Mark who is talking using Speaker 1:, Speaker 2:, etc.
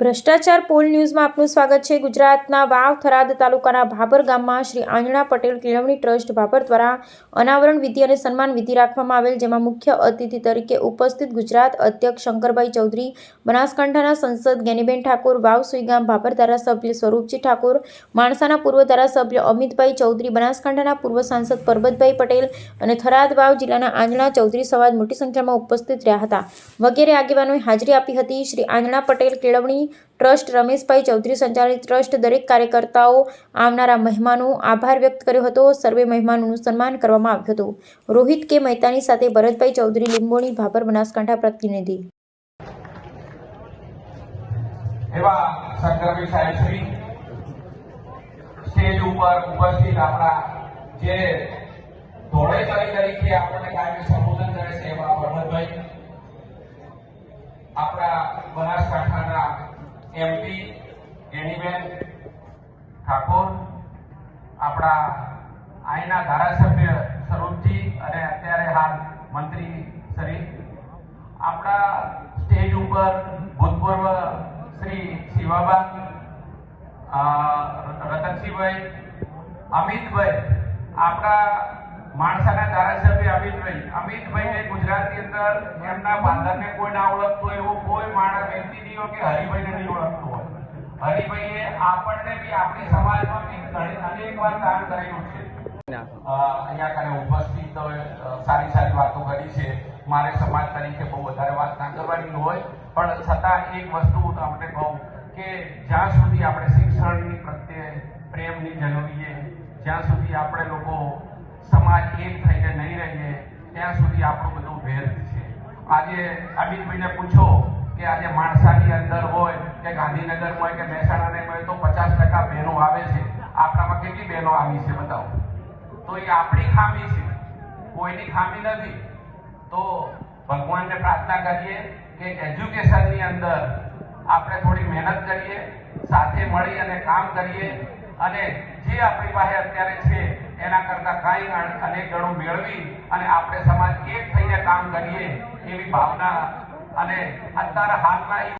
Speaker 1: ભ્રષ્ટાચાર પોલ ન્યૂઝમાં આપનું સ્વાગત છે. ગુજરાતના વાવ થરાદ તાલુકાના ભાભર ગામમાં શ્રી આંજણા પટેલ કેળવણી ટ્રસ્ટ ભાભર દ્વારા અનાવરણ વિધિ અને સન્માન વિધિ રાખવામાં આવેલ, જેમાં મુખ્ય અતિથિ તરીકે ઉપસ્થિત ગુજરાત અધ્યક્ષ શંકરભાઈ ચૌધરી, બનાસકાંઠાના સંસદ ગેનીબેન ઠાકોર, વાવ સુઈગામ ભાભર ધારાસભ્ય સ્વરૂપજી ઠાકોર, માણસાના પૂર્વ ધારાસભ્ય અમિતભાઈ ચૌધરી, બનાસકાંઠાના પૂર્વ સાંસદ પરબતભાઈ પટેલ અને થરાદ વાવ જિલ્લાના આંજણા ચૌધરી સમાજ મોટી સંખ્યામાં ઉપસ્થિત રહ્યા હતા. વગેરે આગેવાનોએ હાજરી આપી હતી. શ્રી આંજણા પટેલ કેળવણી ટ્રસ્ટ રમેશભાઈ ચૌધરી સંચાલિત ટ્રસ્ટ દરેક કાર્યકર્તાઓ આવનારા મહેમાનો આભાર વ્યક્ત કર્યો હતો. સર્વે મહેમાનોનું સન્માન કરવામાં આવ્યું હતું. રોહિત કે મહેતાની સાથે ભરતભાઈ ચૌધરી, લીંબોણી, ભાભર, બનાસકાંઠા પ્રતિનિધિ.
Speaker 2: એવા સંક્રમિત સાહેબ શ્રી સ્ટેજ ઉપર ઉપસ્થિત આપણા જે ધોળેચરી તરીકે આપણને કાયમી સંબોધન કરે છે એવા ભરતભાઈ. આપણા બનાસકાંઠાના એમપી ગેનીબેન ઠાકોર આપણા અહીંના ધારાસભ્ય સ્વરૂપજી અને અત્યારે હાલ મંત્રી શ્રી. આપણા સ્ટેજ ઉપર ભૂતપૂર્વ શ્રી શિવાબા રતનસિંહભાઈ, અમિતભાઈ, આપણા માણસાના ધારાસભ્ય અમિતભાઈ અમિતભાઈને ગુજરાતની અંદર એમના બાંધરને કોઈ ના ઓળખતો એવો કોઈ માણસ વ્યક્તિ નહીં હોય કે હરિભાઈને નહીં ઓળખતો હોય. હરિભાઈએ આપણને બી આપણી સમાજમાં બી અનેક વાર દાન કરેલું છે. અહીંયા કને ઉપસ્થિત સારી સારી વાતો કરી છે. મારે સમાજ તરીકે બહુ વધારે વાત ના કરવાની હોય પણ છતાં એક વસ્તુ હું તમને કહું કે જ્યાં સુધી આપણે શિક્ષણની પ્રત્યે પ્રેમની જરૂરીએ જ્યાં સુધી આપણે લોકો સમાજ એક થઈને નહીં રહીએ ત્યાં સુધી આપણું બધું વ્યર્થ છે. આજે અમિતભાઈને પૂછો કે આજે માણસાની અંદર હોય કે ગાંધીનગર હોય કે મહેસાણાને હોય તો પચાસ ટકા બહેનો આવે છે. આપણામાં કેટલી બહેનો આવી છે બતાવો? તો એ આપણી ખામી છે. કોઈની ખામી નથી. તો ભગવાનને પ્રાર્થના કરીએ કે એજ્યુકેશનની અંદર આપણે થોડી મહેનત કરીએ, સાથે મળી અને કામ કરીએ અને જે આપણી પાસે અત્યારે છે એના કરતાં કાંઈ અનેક ગણું મેળવી અને આપણે સમાજ એક થઈને કામ કરીએ એવી ભાવના અને અત્યારે હાલના